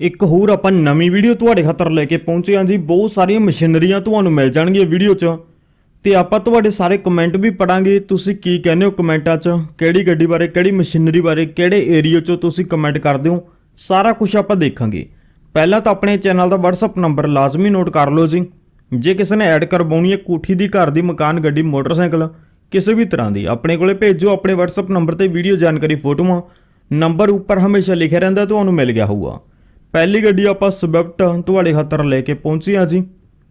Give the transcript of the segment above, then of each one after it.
ਇੱਕ ਹੋਰ ਆਪਾਂ ਨਵੀਂ ਵੀਡੀਓ ਤੁਹਾਡੇ ਖਾਤਰ ਲੈ ਕੇ ਪਹੁੰਚੇ ਹਾਂ ਜੀ। ਬਹੁਤ ਸਾਰੀਆਂ ਮਸ਼ੀਨਰੀਆਂ ਤੁਹਾਨੂੰ ਮਿਲ ਜਾਣਗੀਆਂ ਵੀਡੀਓ 'ਚ। ਤੇ ਆਪਾਂ ਤੁਹਾਡੇ ਸਾਰੇ ਕਮੈਂਟ ਵੀ ਪੜਾਂਗੇ। ਤੁਸੀਂ ਕੀ ਕਹਿੰਦੇ ਹੋ ਕਮੈਂਟਾਂ 'ਚ? ਕਿਹੜੀ ਗੱਡੀ ਬਾਰੇ, ਕਿਹੜੀ ਮਸ਼ੀਨਰੀ ਬਾਰੇ, ਕਿਹੜੇ ਏਰੀਆ 'ਚੋਂ ਤੁਸੀਂ ਕਮੈਂਟ ਕਰਦੇ ਹੋ? ਸਾਰਾ ਕੁਝ ਆਪਾਂ ਦੇਖਾਂਗੇ। ਪਹਿਲਾਂ ਤਾਂ ਆਪਣੇ ਚੈਨਲ ਦਾ WhatsApp ਨੰਬਰ ਲਾਜ਼ਮੀ ਨੋਟ ਕਰ ਲਓ ਜੀ। ਜੇ ਕਿਸੇ ਨੇ ਐਡ ਕਰਵਾਉਣੀ ਹੈ ਕੋਠੀ ਦੀ ਘਰ ਦੀ ਮਕਾਨ, ਗੱਡੀ, ਮੋਟਰਸਾਈਕਲ, ਕਿਸੇ ਵੀ ਤਰ੍ਹਾਂ ਦੀ, ਆਪਣੇ ਕੋਲੇ ਭੇਜੋ, ਆਪਣੇ WhatsApp ਨੰਬਰ ਤੇ ਵੀਡੀਓ ਜਾਣਕਾਰੀ ਫੋਟੋਆਂ। ਨੰਬਰ ਉੱਪਰ ਹਮੇਸ਼ਾ ਲਿਖਿਆ ਰਹਿੰਦਾ, ਤੁਹਾਨੂੰ ਮਿਲ ਗਿਆ ਹੋਊਗਾ। ਪਹਿਲੀ ਗੱਡੀ ਆਪਾਂ ਸਵਿਫਟ ਤੁਹਾਡੇ ਖਾਤਰ ਲੈ ਕੇ ਪਹੁੰਚੀ ਹਾਂ ਜੀ।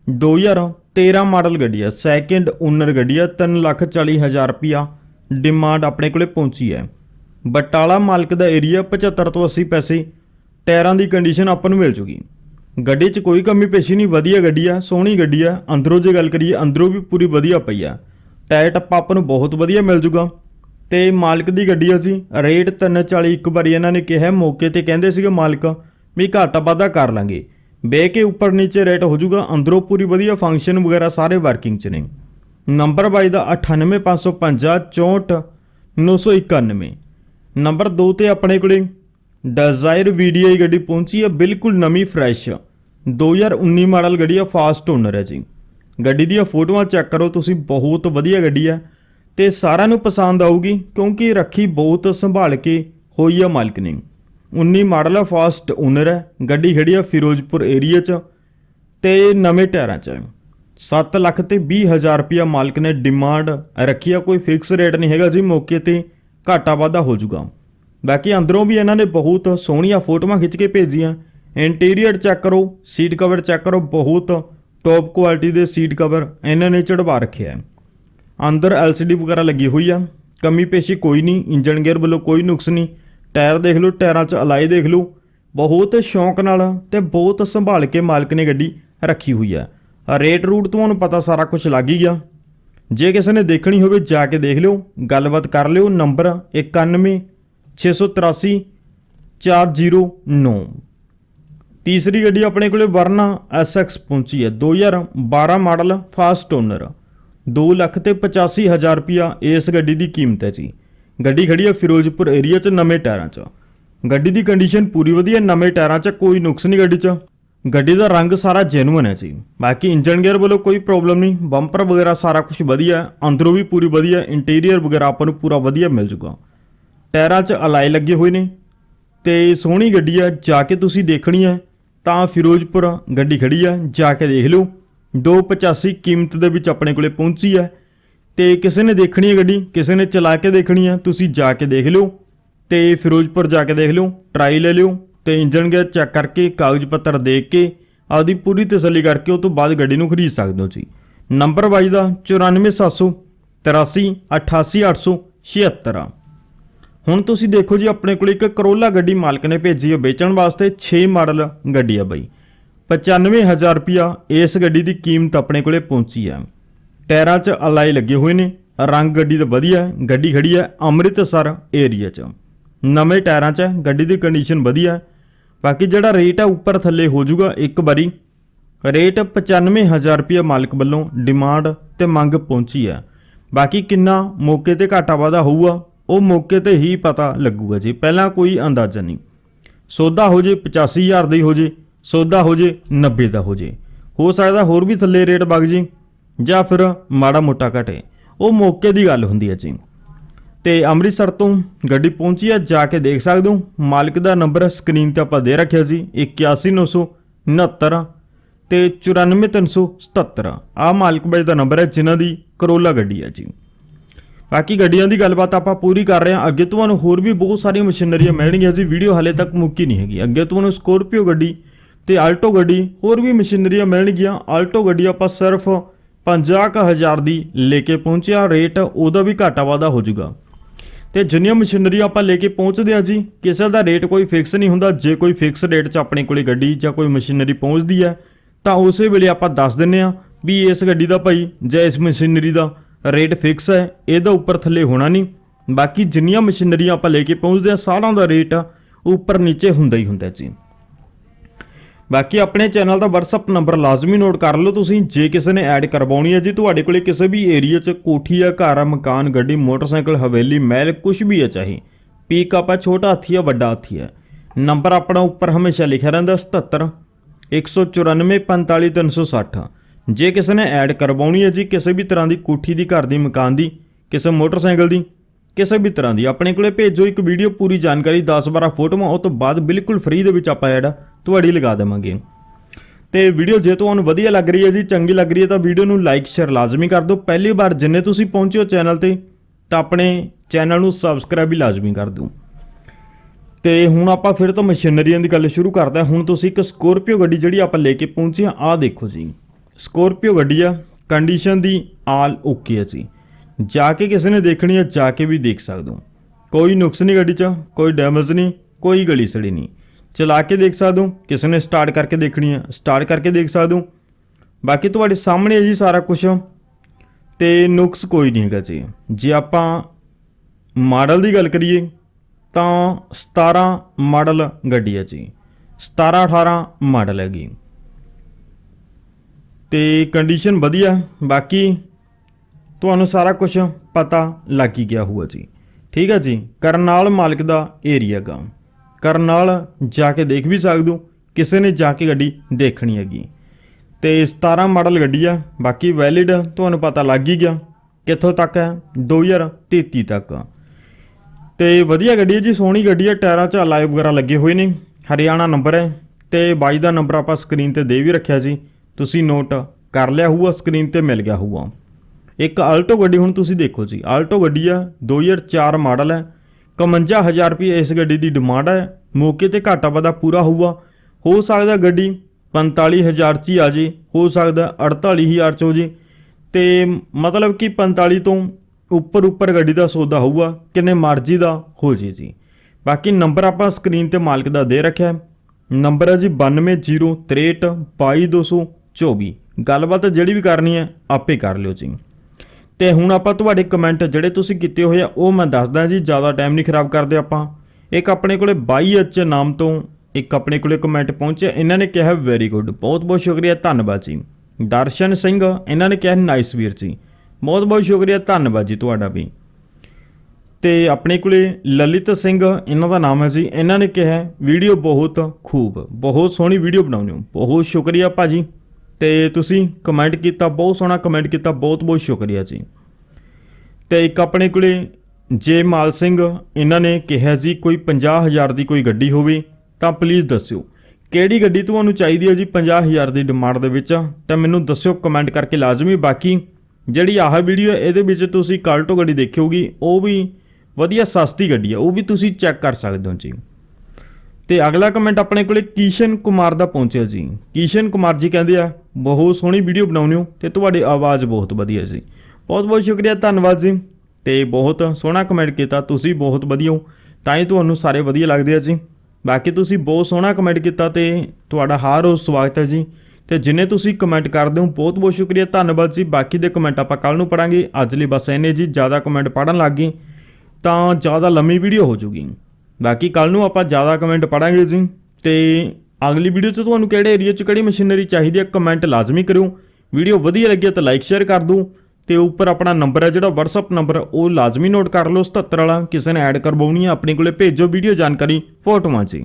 2013 ਮਾਡਲ ਗੱਡੀ ਆ। ਸੈਕਿੰਡ ਓਨਰ ਗੱਡੀ ਹੈ 340000 ਰੁਪਿਆ ਡਿਮਾਂਡ ਆਪਣੇ ਕੋਲੇ ਪਹੁੰਚੀ ਹੈ। ਬਟਾਲਾ ਮਾਲਕ ਦਾ ਏਰੀਆ 75 ਤੋਂ 80 ਪੈਸੇ। ਟਾਇਰਾਂ ਦੀ ਕੰਡੀਸ਼ਨ ਆਪਾਂ ਨੂੰ ਮਿਲ ਜੂਗੀ। ਗੱਡੀ 'ਚ ਕੋਈ ਕਮੀ ਪੇਸ਼ੀ ਨਹੀਂ। ਵਧੀਆ ਗੱਡੀ ਆ। ਸੋਹਣੀ ਗੱਡੀ ਆ। ਅੰਦਰੋਂ ਜੇ ਗੱਲ ਕਰੀਏ, ਅੰਦਰੋਂ ਵੀ ਪੂਰੀ ਵਧੀਆ ਪਈ ਆ। ਟਾਇਰ ਟੱਪਾ ਆਪਾਂ ਨੂੰ ਬਹੁਤ ਵਧੀਆ ਮਿਲ ਜੂਗਾ। ਤੇ ਮਾਲਕ ਦੀ ਗੱਡੀ ਆ ਜੀ। ਰੇਟ 340 ਇੱਕ ਵਾਰੀ ਇਹਨਾਂ ਨੇ ਕਿਹਾ। ਮੌਕੇ ਤੇ ਕਹਿੰਦੇ ਸੀਗੇ ਮਾਲਕ ਵੀ ਘਾਟਾ ਵਾਧਾ ਕਰ ਲਾਂਗੇ। ਬਹਿ ਕੇ ਉੱਪਰ ਨੀਚੇ ਰੇਟ ਹੋ ਜੂਗਾ ਅੰਦਰੋਂ ਪੂਰੀ ਵਧੀਆ ਫੰਕਸ਼ਨ ਵਗੈਰਾ ਸਾਰੇ ਵਰਕਿੰਗ 'ਚ ਨੇ। ਨੰਬਰ ਬਾਈ ਦਾ 98550 64991 ਨੰਬਰ 2 ਤੇ ਆਪਣੇ ਕੋਲੇ ਡਿਜ਼ਾਇਰ ਵੀਡੀਆਈ ਗੱਡੀ ਪਹੁੰਚੀ ਹੈ ਬਿਲਕੁਲ ਨਵੀਂ ਫਰੈਸ਼ 2019 ਮਾਡਲ ਗੱਡੀ ਹੈ ਫਾਸਟ ਓਨਰ ਹੈ ਜੀ। ਗੱਡੀ ਦੀਆਂ ਫੋਟੋਆਂ ਚੈੱਕ ਕਰੋ, ਤੁਸੀਂ ਬਹੁਤ ਵਧੀਆ ਗੱਡੀ ਹੈ ਤੇ ਸਾਰਿਆਂ ਨੂੰ ਪਸੰਦ ਆਊਗੀ, ਕਿਉਂਕਿ ਰੱਖੀ ਬਹੁਤ ਸੰਭਾਲ ਕੇ ਹੋਈ ਹੈ ਮਾਲਕ ਨੇ। 19 ਮਾਡਲ ਹੈ ਫਾਸਟ ਓਨਰ ਹੈ ਗੱਡੀ ਖੜੀ ਆ ਫਿਰੋਜ਼ਪੁਰ ਏਰੀਆ 'ਚ ਤੇ ਨਵੇਂ ਟਾਇਰਾਂ 'ਚ 7 ਲੱਖ ਤੇ 20 ਹਜ਼ਾਰ ਰੁਪਇਆ ਮਾਲਕ ਨੇ ਡਿਮਾਂਡ ਰੱਖੀ ਆ, ਕੋਈ ਫਿਕਸ ਰੇਟ ਨਹੀਂ ਹੈਗਾ ਜੀ, ਮੌਕੇ ਤੇ ਘਾਟਾ ਵਾਧਾ ਹੋ ਜਾਊਗਾ। ਬਾਕੀ ਅੰਦਰੋਂ ਵੀ ਇਹਨਾਂ ਨੇ ਬਹੁਤ ਸੋਹਣੀਆਂ ਫੋਟੋਆਂ ਖਿੱਚ ਕੇ ਭੇਜੀਆਂ। ਇੰਟੀਰੀਅਰ ਚੈੱਕ ਕਰੋ ਸੀਟ ਕਵਰ ਚੈੱਕ ਕਰੋ, ਬਹੁਤ ਟੌਪ ਕੁਆਲਿਟੀ ਦੇ ਸੀਟ ਕਵਰ ਇਹਨਾਂ ਨੇ ਚੜਵਾ ਰੱਖਿਆ ਹੈ ਅੰਦਰ LCD ਵਗੈਰਾ ਲੱਗੀ ਹੋਈ ਆ, ਕਮੀ ਪੇਸ਼ੀ ਕੋਈ ਨਹੀਂ ਇੰਜਨ ਗੇਅਰ ਵੱਲੋਂ ਕੋਈ ਨੁਕਸ ਨਹੀਂ। ਟਾਇਰ ਦੇਖ ਲਓ, ਟਾਇਰਾਂ 'ਚ ਅਲਾਈ ਦੇਖ ਲਓ। ਬਹੁਤ ਸ਼ੌਂਕ ਨਾਲ ਤੇ ਬਹੁਤ ਸੰਭਾਲ ਕੇ ਮਾਲਕ ਨੇ ਗੱਡੀ ਰੱਖੀ ਹੋਈ ਆ। ਰੇਟ ਰੂਟ ਤੁਹਾਨੂੰ ਪਤਾ ਸਾਰਾ ਕੁਝ ਲੱਗ ਹੀ ਗਿਆ। ਜੇ ਕਿਸੇ ਨੇ ਦੇਖਣੀ ਹੋਵੇ, ਜਾ ਕੇ ਦੇਖ ਲਿਓ। ਗੱਲਬਾਤ ਕਰ ਲਿਓ। ਨੰਬਰ 91 683 409 ਤੀਸਰੀ ਗੱਡੀ ਆਪਣੇ ਕੋਲੇ ਵਰਨਾ SX ਪਹੁੰਚੀ ਹੈ। 2012 ਮਾਡਲ ਫਾਸਟ ਓਨਰ। 2 ਲੱਖ ਤੇ 85 ਹਜ਼ਾਰ ਰੁਪਿਆ ਇਸ ਗੱਡੀ ਦੀ ਕੀਮਤ ਹੈ ਜੀ। ਗੱਡੀ ਖੜੀ ਹੈ ਫਿਰੋਜ਼ਪੁਰ ਏਰੀਆ 'ਚ ਨਵੇਂ ਟਾਇਰਾਂ 'ਚ। ਗੱਡੀ ਦੀ ਕੰਡੀਸ਼ਨ ਪੂਰੀ ਵਧੀਆ, ਨਵੇਂ ਟਾਇਰਾਂ 'ਚ ਕੋਈ ਨੁਕਸ ਨਹੀਂ ਗੱਡੀ 'ਚ। ਗੱਡੀ ਦਾ ਰੰਗ ਸਾਰਾ ਜੈਨੂਇਨ ਹੈ ਜੀ। ਬਾਕੀ ਇੰਜਨ ਗੇਅਰ ਵੱਲੋਂ ਕੋਈ ਪ੍ਰੋਬਲਮ ਨਹੀਂ ਬੰਪਰ ਵਗੈਰਾ ਸਾਰਾ ਕੁਝ ਵਧੀਆ, ਅੰਦਰੋਂ ਵੀ ਪੂਰੀ ਵਧੀਆ ਇੰਟੀਰੀਅਰ ਵਗੈਰਾ ਆਪਾਂ ਨੂੰ ਪੂਰਾ ਵਧੀਆ ਮਿਲ ਜੂਗਾ। ਟਾਇਰਾਂ 'ਚ ਅਲਾਈ ਲੱਗੇ ਹੋਏ ਨੇ। ਤੇ ਸੋਹਣੀ ਗੱਡੀ ਆ, ਜਾ ਕੇ ਤੁਸੀਂ ਦੇਖਣੀ ਹੈ ਤਾਂ ਫਿਰੋਜ਼ਪੁਰ ਗੱਡੀ ਖੜੀ ਆ, ਜਾ ਕੇ ਦੇਖ ਲਓ। 285 ਕੀਮਤ ਦੇ ਵਿੱਚ ਆਪਣੇ ਕੋਲੇ ਪਹੁੰਚੀ ਹੈ ਤੇ ਕਿਸੇ ਨੇ ਦੇਖਣੀ ਹੈ ਗੱਡੀ, ਕਿਸੇ ਨੇ ਚਲਾ ਕੇ ਦੇਖਣੀ ਹੈ, ਤੁਸੀਂ ਜਾ ਕੇ ਦੇਖ ਲਿਓ ਤੇ ਫਿਰੋਜ਼ਪੁਰ ਜਾ ਕੇ ਦੇਖ ਲਿਓ, ਟਰਾਈ ਲੈ ਲਿਓ ਤੇ ਇੰਜਨ ਗੇਅਰ ਚੈੱਕ ਕਰਕੇ, ਕਾਗਜ਼ ਪੱਤਰ ਦੇਖ ਕੇ ਆਪਦੀ ਪੂਰੀ ਤਸੱਲੀ ਕਰਕੇ ਉਹ ਤੋਂ ਬਾਅਦ ਗੱਡੀ ਨੂੰ ਖਰੀਦ ਸਕਦੇ ਹੋ ਜੀ ਨੰਬਰ ਬਾਈ ਦਾ 94700 83 88876 ਹੁਣ ਤੁਸੀਂ ਦੇਖੋ ਜੀ, ਆਪਣੇ ਕੋਲ ਇੱਕ ਕਰੋਲਾ ਗੱਡੀ ਮਾਲਕ ਨੇ ਭੇਜੀ ਹੈ ਵੇਚਣ ਵਾਸਤੇ 6 ਮਾਡਲ ਗੱਡੀ ਆ ਬਾਈ। 95000 ਰੁਪਿਆ ਇਸ ਗੱਡੀ ਦੀ ਕੀਮਤ ਆਪਣੇ ਕੋਲੇ ਪਹੁੰਚੀ ਹੈ। ਟਾਇਰਾਂ 'ਚ ਅਲਾਈ ਲੱਗੇ ਹੋਏ ਨੇ। ਰੰਗ ਗੱਡੀ ਦਾ ਵਧੀਆ ਹੈ ਗੱਡੀ ਖੜੀ ਹੈ ਅੰਮ੍ਰਿਤਸਰ ਏਰੀਆ 'ਚ। ਨਵੇਂ ਟਾਇਰਾਂ 'ਚ ਹੈ, ਗੱਡੀ ਦੀ ਕੰਡੀਸ਼ਨ ਵਧੀਆ ਹੈ। ਬਾਕੀ ਜਿਹੜਾ ਰੇਟ ਹੈ ਉੱਪਰ ਥੱਲੇ ਹੋ ਜਾਊਗਾ ਇੱਕ ਵਾਰੀ। ਰੇਟ 95000 ਰੁਪਏ ਮਾਲਕ ਵੱਲੋਂ ਡਿਮਾਂਡ ਤੇ ਮੰਗ ਪਹੁੰਚੀ ਹੈ। ਬਾਕੀ ਕਿੰਨਾ ਮੌਕੇ ਤੇ ਘਾਟਾ ਵਾਧਾ ਹੋਊਗਾ ਉਹ ਮੌਕੇ ਤੇ ਹੀ ਪਤਾ ਲੱਗੂਗਾ ਜੀ। ਪਹਿਲਾਂ ਕੋਈ ਅੰਦਾਜ਼ਾ ਨਹੀਂ। ਸੌਦਾ ਹੋ ਜੇ 85000 ਦਾ ਹੀ ਹੋ ਜੇ ਸੌਦਾ ਹੋ ਜੇ 90 ਦਾ ਹੋ ਜੇ। ਹੋ ਸਕਦਾ ਹੋਰ ਵੀ ਥੱਲੇ ਰੇਟ ਵਗ ਜੇ। ਜਾਂ ਫਿਰ ਮਾੜਾ ਮੋਟਾ ਘਟੇ। ਉਹ ਮੌਕੇ ਦੀ ਗੱਲ ਹੁੰਦੀ ਹੈ ਜੀ। ਤੇ ਅੰਮ੍ਰਿਤਸਰ ਤੋਂ ਗੱਡੀ ਪਹੁੰਚੀ ਹੈ, ਜਾ ਕੇ ਦੇਖ ਸਕਦੇ ਹੋ। ਮਾਲਕ ਦਾ ਨੰਬਰ ਸਕਰੀਨ ਤੇ ਆਪਾਂ ਦੇ ਰੱਖਿਆ ਜੀ। 81969 ਤੇ 94377 ਆ ਮਾਲਕ ਬਾਈ ਦਾ ਨੰਬਰ ਹੈ, ਜਿਨ੍ਹਾਂ ਦੀ ਕਰੋਲਾ ਗੱਡੀ ਹੈ ਜੀ। ਬਾਕੀ ਗੱਡੀਆਂ ਦੀ ਗੱਲਬਾਤ ਆਪਾਂ ਪੂਰੀ ਕਰ ਰਹੇ ਹਾਂ। ਅੱਗੇ ਤੁਹਾਨੂੰ ਹੋਰ ਵੀ ਬਹੁਤ ਸਾਰੀਆਂ ਮਸ਼ੀਨਰੀਆਂ ਮਿਲਣਗੀਆਂ ਜੀ। ਵੀਡੀਓ ਹਾਲੇ ਤੱਕ ਮੁੱਕੀ ਨਹੀਂ ਹੈਗੀ। ਅੱਗੇ ਤੁਹਾਨੂੰ ਸਕੋਰਪੀਓ ਗੱਡੀ ਤੇ ਆਲਟੋ ਗੱਡੀ, ਹੋਰ ਵੀ ਮਸ਼ੀਨਰੀਆਂ ਮਿਲਣਗੀਆਂ। ਆਲਟੋ ਗੱਡੀ ਆਪਾਂ ਸਿਰਫ 50000 ਦੀ ਲੈ ਕੇ ਪਹੁੰਚਿਆ, ਰੇਟ ਉਹਦਾ ਵੀ ਘਾਟਾ ਵਾਧਾ ਹੋ ਜਾਊਗਾ। ਤੇ ਜਿੰਨੀਆਂ ਮਸ਼ੀਨਰੀ ਆਪਾਂ ਲੈ ਕੇ ਪਹੁੰਚਦੇ ਆ ਜੀ, ਕਿਸੇ ਦਾ ਰੇਟ ਕੋਈ ਫਿਕਸ ਨਹੀਂ ਹੁੰਦਾ। ਜੇ ਕੋਈ ਫਿਕਸ ਰੇਟ 'ਚ ਆਪਣੇ ਕੋਲੇ ਗੱਡੀ ਜਾਂ ਕੋਈ ਮਸ਼ੀਨਰੀ ਪਹੁੰਚਦੀ ਹੈ, ਤਾਂ ਉਸੇ ਵੇਲੇ ਆਪਾਂ ਦੱਸ ਦਿੰਨੇ ਆ ਵੀ ਇਸ ਗੱਡੀ ਦਾ ਭਾਈ ਜਾਂ ਇਸ ਮਸ਼ੀਨਰੀ ਦਾ ਰੇਟ ਫਿਕਸ ਹੈ, ਇਹਦਾ ਉੱਪਰ ਥੱਲੇ ਹੋਣਾ ਨਹੀਂ। ਬਾਕੀ ਜਿੰਨੀਆਂ ਮਸ਼ੀਨਰੀਆਂ ਆਪਾਂ ਲੈ ਕੇ ਪਹੁੰਚਦੇ ਆ ਸਾਰਿਆਂ ਦਾ ਰੇਟ ਉੱਪਰ ਨੀਚੇ ਹੁੰਦਾ ਹੀ ਹੁੰਦਾ ਜੀ। ਬਾਕੀ ਆਪਣੇ ਚੈਨਲ ਦਾ WhatsApp ਨੰਬਰ ਲਾਜ਼ਮੀ ਨੋਟ ਕਰ ਲਓ, ਤੁਸੀਂ ਜੇ ਕਿਸੇ ਨੇ ਐਡ ਕਰਵਾਉਣੀ ਹੈ ਜੀ, ਤੁਹਾਡੇ ਕੋਲੇ ਕਿਸੇ ਵੀ ਏਰੀਆ 'ਚ ਕੋਠੀ ਆ, ਘਰ ਆ, ਮਕਾਨ, ਗੱਡੀ, ਮੋਟਰਸਾਈਕਲ, ਹਵੇਲੀ, ਮਹਿਲ ਕੁਝ ਵੀ ਹੈ ਚਾਹੀ ਪੀਕ ਆ ਛੋਟਾ ਹਾਥੀ ਆ, ਵੱਡਾ ਹਾਥੀ ਹੈ ਨੰਬਰ ਆਪਣਾ ਉੱਪਰ ਹਮੇਸ਼ਾ ਲਿਖਿਆ ਰਹਿੰਦਾ 77 194 45 360 ਜੇ ਕਿਸੇ ਨੇ ਐਡ ਕਰਵਾਉਣੀ ਹੈ ਜੀ, ਕਿਸੇ ਵੀ ਤਰ੍ਹਾਂ ਦੀ ਕੋਠੀ ਦੀ, ਘਰ ਦੀ, ਮਕਾਨ ਦੀ, ਕਿਸੇ ਮੋਟਰਸਾਈਕਲ ਦੀ, ਕਿਸੇ ਵੀ ਤਰ੍ਹਾਂ ਦੀ, ਆਪਣੇ ਕੋਲੇ ਭੇਜੋ ਇੱਕ ਵੀਡੀਓ ਪੂਰੀ ਜਾਣਕਾਰੀ 10-12 ਫੋਟੋਆਂ, ਉਹ ਤੋਂ ਬਾਅਦ ਬਿਲਕੁਲ ਫ੍ਰੀ ਦੇ ਵਿੱਚ ਆਪਾਂ ਐਡ ਤੁਹਾਡੀ ਲਗਾ ਦੇਵਾਂਗੇ। ਤੇ ਵੀਡੀਓ ਜੇ ਤੁਹਾਨੂੰ ਵਧੀਆ ਲੱਗ ਰਹੀ ਹੈ ਜੀ, ਚੰਗੀ ਲੱਗ ਰਹੀ ਹੈ, ਤਾਂ ਵੀਡੀਓ ਨੂੰ ਲਾਈਕ ਸ਼ੇਅਰ ਲਾਜ਼ਮੀ ਕਰ ਦਿਓ। ਪਹਿਲੀ ਵਾਰ ਜਿੰਨੇ ਤੁਸੀਂ ਪਹੁੰਚੇ ਹੋ ਚੈਨਲ ਤੇ, ਤਾਂ ਆਪਣੇ ਚੈਨਲ ਨੂੰ ਸਬਸਕ੍ਰਾਈਬ ਵੀ ਲਾਜ਼ਮੀ ਕਰ ਦਿਓ। ਤੇ ਹੁਣ ਆਪਾਂ ਫਿਰ ਤੋਂ ਮਸ਼ੀਨਰੀਆਂ ਦੀ ਗੱਲ ਸ਼ੁਰੂ ਕਰਦੇ ਹਾਂ। ਹੁਣ ਤੁਸੀਂ ਇੱਕ ਸਕੋਰਪੀਓ ਗੱਡੀ ਜਿਹੜੀ ਆਪਾਂ ਲੈ ਕੇ ਪਹੁੰਚੇ ਆ ਆਹ ਦੇਖੋ ਜੀ। ਸਕੋਰਪੀਓ ਗੱਡੀ ਆ ਕੰਡੀਸ਼ਨ ਦੀ ਆਲ ਓਕੇ ਹੈ ਜੀ। ਜਾ ਕੇ ਕਿਸੇ ਨੇ ਦੇਖਣੀ ਹੈ, ਜਾ ਕੇ ਵੀ ਦੇਖ ਸਕਦੇ ਹੋ। ਕੋਈ ਨੁਕਸ ਨਹੀਂ ਗੱਡੀ 'ਚ, ਕੋਈ ਡੈਮੇਜ ਨਹੀਂ, ਕੋਈ ਗਲੀ ਸੜੀ ਨਹੀਂ। ਚਲਾ ਕੇ ਦੇਖ ਸਕਦੇ ਹੋ ਕਿਸੇ ਨੇ ਸਟਾਰਟ ਕਰਕੇ ਦੇਖਣੀ ਹੈ ਸਟਾਰਟ ਕਰਕੇ ਦੇਖ ਸਕਦੇ ਹੋ ਬਾਕੀ ਤੁਹਾਡੇ ਸਾਹਮਣੇ ਹੈ ਜੀ ਸਾਰਾ ਕੁਝ ਤੇ ਨੁਕਸ ਕੋਈ ਨਹੀਂ ਹੈਗਾ ਜੀ। ਜੇ ਆਪਾਂ ਮਾਡਲ ਦੀ ਗੱਲ ਕਰੀਏ, ਤਾਂ 17 ਮਾਡਲ ਗੱਡੀ ਹੈ ਜੀ। 17 18 ਮਾਡਲ ਹੈਗੀ। ਤੇ ਕੰਡੀਸ਼ਨ ਵਧੀਆ, ਬਾਕੀ ਤੁਹਾਨੂੰ ਸਾਰਾ ਕੁਝ ਪਤਾ ਲੱਗ ਹੀ ਗਿਆ ਹੋਊਗਾ ਜੀ। ਠੀਕ ਹੈ ਜੀ? ਕਰਨਾਲ ਮਾਲਕ ਦਾ ਏਰੀਆ ਗਾ। ਕਰਨਾਲ ਜਾ ਕੇ ਦੇਖ ਵੀ ਸਕਦੇ ਹੋ, ਕਿਸੇ ਨੇ ਜਾ ਕੇ ਗੱਡੀ ਦੇਖਣੀ ਹੈਗੀ। ਤੇ 17 ਮਾਡਲ ਗੱਡੀ ਆ, ਬਾਕੀ ਵੈਲਿਡ ਤੁਹਾਨੂੰ ਪਤਾ ਲੱਗ ਹੀ ਗਿਆ ਕਿੱਥੋਂ ਤੱਕ ਹੈ 2033 ਤੱਕ। ਤੇ ਵਧੀਆ ਗੱਡੀ ਹੈ ਜੀ, ਸੋਹਣੀ ਗੱਡੀ ਹੈ, ਟਾਇਰਾਂ 'ਚ ਲਾਈਵ ਵਗੈਰਾ ਲੱਗੇ ਹੋਏ ਨੇ, ਹਰਿਆਣਾ ਨੰਬਰ ਹੈ ਤੇ ਬਾਈ ਦਾ ਨੰਬਰ ਆਪਾਂ ਸਕਰੀਨ ਤੇ ਦੇ ਵੀ ਰੱਖਿਆ ਸੀ, ਤੁਸੀਂ ਨੋਟ ਕਰ ਲਿਆ ਹੋਊਗਾ ਸਕਰੀਨ ਤੇ ਮਿਲ ਗਿਆ ਹੋਊਗਾ। ਇੱਕ ਆਲਟੋ ਗੱਡੀ ਹੁਣ ਤੁਸੀਂ ਦੇਖੋ ਜੀ ਆਲਟੋ ਗੱਡੀ ਆ 2004 ਮਾਡਲ ਹੈ 51000 ਰੁਪਏ ਇਸ ਗੱਡੀ ਦੀ ਡਿਮਾਂਡ ਹੈ। ਮੌਕੇ ਤੇ ਘਾਟਾ ਵਾਧਾ ਪੂਰਾ ਹੋਊਗਾ। ਹੋ ਸਕਦਾ ਗੱਡੀ 45000 ਚ ਹੀ ਆ ਜੇ। ਹੋ ਸਕਦਾ 48000 ਚ ਹੋ ਜੇ। ਤੇ ਮਤਲਬ ਕਿ 45 ਤੋਂ ਉੱਪਰ ਉੱਪਰ ਗੱਡੀ ਦਾ ਸੌਦਾ ਹੋਊਗਾ। ਕਿੰਨੇ ਮਰਜ਼ੀ ਦਾ ਹੋ ਜੇ ਜੀ। ਬਾਕੀ ਨੰਬਰ ਆਪਾਂ ਸਕਰੀਨ ਤੇ ਮਾਲਕ ਦਾ ਦੇ ਰੱਖਿਆ ਨੰਬਰ ਹੈ ਜੀ 9203622224 ਗੱਲਬਾਤ ਜਿਹੜੀ ਵੀ ਕਰਨੀ ਹੈ, ਆਪੇ ਕਰ ਲਿਓ ਜੀ। ਤੇ ਹੁਣ ਆਪਾਂ ਤੁਹਾਡੇ ਕਮੈਂਟ ਜਿਹੜੇ ਤੁਸੀਂ ਕੀਤੇ ਹੋਏ ਆ, ਉਹ ਮੈਂ ਦੱਸਦਾ ਜੀ, ਜ਼ਿਆਦਾ ਟਾਈਮ ਨਹੀਂ ਖਰਾਬ ਕਰਦੇ ਆਪਾਂ। ਇੱਕ ਆਪਣੇ ਕੋਲੇ 22H ਨਾਮ ਤੋਂ ਇੱਕ ਆਪਣੇ ਕੋਲੇ ਕਮੈਂਟ ਪਹੁੰਚਿਆ, ਇਹਨਾਂ ਨੇ ਕਿਹਾ ਵੈਰੀ ਗੁੱਡ ਬਹੁਤ ਬਹੁਤ ਸ਼ੁਕਰੀਆ, ਧੰਨਵਾਦ ਜੀ। ਦਰਸ਼ਨ ਸਿੰਘ, ਇਹਨਾਂ ਨੇ ਕਿਹਾ ਨਾਈਸ ਵੀਰ ਜੀ, ਬਹੁਤ ਬਹੁਤ ਸ਼ੁਕਰੀਆ, ਧੰਨਵਾਦ ਜੀ ਤੁਹਾਡਾ ਵੀ। ਤੇ ਆਪਣੇ ਕੋਲੇ ਲਲਿਤ ਸਿੰਘ, ਇਹਨਾਂ ਦਾ ਨਾਮ ਹੈ ਜੀ, ਇਹਨਾਂ ਨੇ ਕਿਹਾ, ਵੀਡੀਓ ਬਹੁਤ ਖੂਬ, ਬਹੁਤ ਸੋਹਣੀ ਵੀਡੀਓ ਬਣਾਉਂਦੇ ਹੋ, ਬਹੁਤ ਸ਼ੁਕਰੀਆ ਭਾਜੀ। ਤੇ ਤੁਸੀਂ ਕਮੈਂਟ ਕੀਤਾ, ਬਹੁਤ ਸੋਹਣਾ ਕਮੈਂਟ ਕੀਤਾ, ਬਹੁਤ ਬਹੁਤ ਸ਼ੁਕਰੀਆ ਜੀ। ਤੇ ਇੱਕ ਆਪਣੇ ਕੋਲੇ ਜੇ ਮਾਲ ਸਿੰਘ, ਇਹਨਾਂ ਨੇ ਕਿਹਾ ਜੀ, ਕੋਈ 50000 ਦੀ ਕੋਈ ਗੱਡੀ ਹੋਵੇ, ਤਾਂ ਪਲੀਜ਼ ਦੱਸਿਓ। ਕਿਹੜੀ ਗੱਡੀ ਤੁਹਾਨੂੰ ਚਾਹੀਦੀ ਹੈ ਜੀ 50000 ਦੀ ਡਿਮਾਂਡ ਦੇ ਵਿੱਚ? ਤਾਂ ਮੈਨੂੰ ਦੱਸਿਓ ਕਮੈਂਟ ਕਰਕੇ ਲਾਜ਼ਮੀ। ਬਾਕੀ ਜਿਹੜੀ ਆਹ ਵੀਡੀਓ ਹੈ, ਇਹਦੇ ਵਿੱਚ ਤੁਸੀਂ ਕਾਲਟੋ ਗੱਡੀ ਦੇਖਿਓਗੀ ਉਹ ਵੀ ਵਧੀਆ ਸਸਤੀ ਗੱਡੀ ਹੈ, ਉਹ ਵੀ ਤੁਸੀਂ ਚੈੱਕ ਕਰ ਸਕਦੇ ਹੋ ਜੀ। ਤੇ ਅਗਲਾ ਕਮੈਂਟ ਆਪਣੇ ਕੋਲੇ ਕੀਸ਼ਨ ਕੁਮਾਰ ਦਾ ਪਹੁੰਚਿਆ ਜੀ। ਕੀਸ਼ਨ ਕੁਮਾਰ ਜੀ ਕਹਿੰਦੇ ਆ, ਬਹੁਤ ਸੋਹਣੀ ਵੀਡੀਓ ਬਣਾਉਂਦੇ ਹੋ ਤੇ ਤੁਹਾਡੀ ਆਵਾਜ਼ ਬਹੁਤ ਵਧੀਆ ਜੀ। ਬਹੁਤ ਬਹੁਤ ਸ਼ੁਕਰੀਆ, ਧੰਨਵਾਦ ਜੀ। ਤੇ ਬਹੁਤ ਸੋਹਣਾ ਕਮੈਂਟ ਕੀਤਾ, ਤੁਸੀਂ ਬਹੁਤ ਵਧੀਆ ਹੋ। ਤਾਂ ਹੀ ਤੁਹਾਨੂੰ ਸਾਰੇ ਵਧੀਆ ਲੱਗਦੇ ਆ ਜੀ। ਬਾਕੀ ਤੁਸੀਂ ਬਹੁਤ ਸੋਹਣਾ ਕਮੈਂਟ ਕੀਤਾ ਤੇ ਤੁਹਾਡਾ ਹਰ ਰੋਜ਼ ਸਵਾਗਤ ਹੈ ਜੀ। ਤੇ ਜਿੰਨੇ ਤੁਸੀਂ ਕਮੈਂਟ ਕਰਦੇ ਹੋ, ਬਹੁਤ ਬਹੁਤ ਸ਼ੁਕਰੀਆ, ਧੰਨਵਾਦ ਜੀ। ਬਾਕੀ ਦੇ ਕਮੈਂਟ ਆਪਾਂ ਕੱਲ ਨੂੰ ਪੜਾਂਗੇ ਅੱਜ ਲਈ ਬਸ ਇੰਨੇ ਜੀ, ਜ਼ਿਆਦਾ ਕਮੈਂਟ ਪੜਨ ਲੱਗ ਗਏ ਤਾਂ ਜ਼ਿਆਦਾ ਲੰਮੀ ਵੀਡੀਓ ਹੋ ਜੂਗੀ ਬਾਕੀ ਕੱਲ ਨੂੰ ਆਪਾਂ ਜ਼ਿਆਦਾ ਕਮੈਂਟ ਪੜਾਂਗੇ ਜੀ ਤੇ ਅਗਲੀ ਵੀਡੀਓ 'ਚ ਤੁਹਾਨੂੰ ਕਿਹੜੇ ਏਰੀਆ 'ਚ ਕਿਹੜੀ ਮਸ਼ੀਨਰੀ ਚਾਹੀਦੀ ਹੈ ਕਮੈਂਟ ਲਾਜ਼ਮੀ ਕਰਿਓ। ਵੀਡੀਓ ਵਧੀਆ ਲੱਗੀ ਤਾਂ ਲਾਈਕ ਸ਼ੇਅਰ ਕਰ ਦਿਓ ਤੇ ਉੱਪਰ ਆਪਣਾ ਨੰਬਰ ਹੈ ਜਿਹੜਾ WhatsApp ਨੰਬਰ ਉਹ ਲਾਜ਼ਮੀ ਨੋਟ ਕਰ ਲਓ 77 ਵਾਲਾ। ਕਿਸੇ ਨੇ ਐਡ ਕਰਵਾਉਣੀ ਹੈ, ਆਪਣੇ ਕੋਲੇ ਭੇਜੋ ਵੀਡੀਓ ਜਾਣਕਾਰੀ। ਫੋਟੋਆਂ 'ਚ